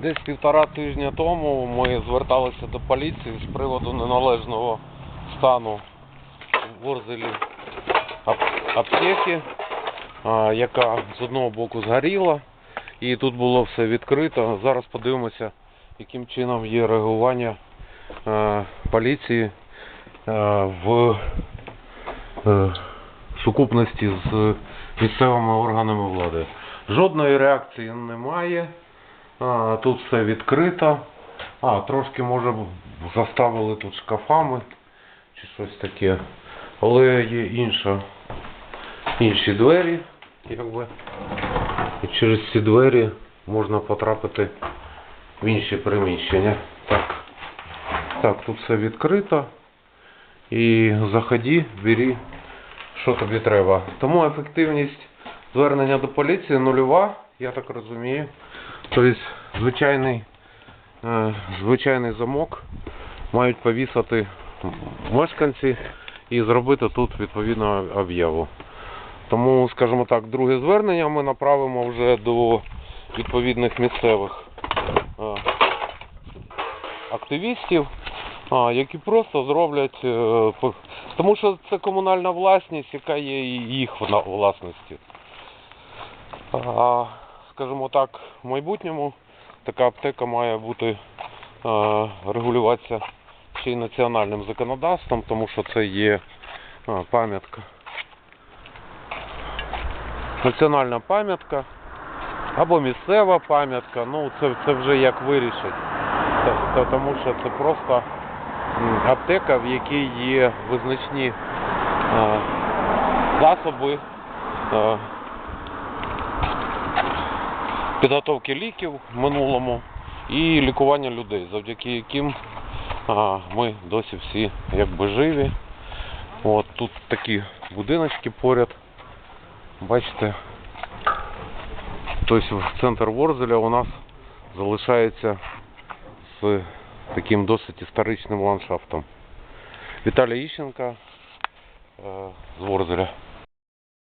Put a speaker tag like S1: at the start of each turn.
S1: Десь півтора тижня тому ми зверталися до поліції з приводу неналежного стану в Ворзелі ап- аптеки, яка з одного боку згоріла, і тут було все відкрито. Зараз подивимося, яким чином є реагування е, поліції е, в е, сукупності з місцевими органами влади. Жодної реакції немає. А, тут все відкрито. А, трошки може заставили тут шкафами чи щось таке. Але є інша, інші двері, якби. І через ці двері можна потрапити в інші приміщення. Так. Так, тут все відкрито. І заходи, бери, що тобі треба. Тому ефективність звернення до поліції нульова, я так розумію. Тобто звичайний, е, звичайний замок мають повісити мешканці і зробити тут відповідну об'яву. Тому, скажімо так, друге звернення ми направимо вже до відповідних місцевих е, активістів, які просто зроблять, е, тому що це комунальна власність, яка є і їх. А, скажімо так, в майбутньому така аптека має бути е, регулюватися ще й національним законодавством, тому що це є е, пам'ятка. Національна пам'ятка або місцева пам'ятка, ну це, це вже як вирішить. Тому що це просто аптека, в якій є визначні е, засоби підготовки ліків в минулому і лікування людей, завдяки яким ми досі всі якби живі. От тут такі будиночки поряд. Бачите, тобто центр Ворзеля у нас залишається з таким досить історичним ландшафтом. Віталій Іщенко е, з Ворзеля.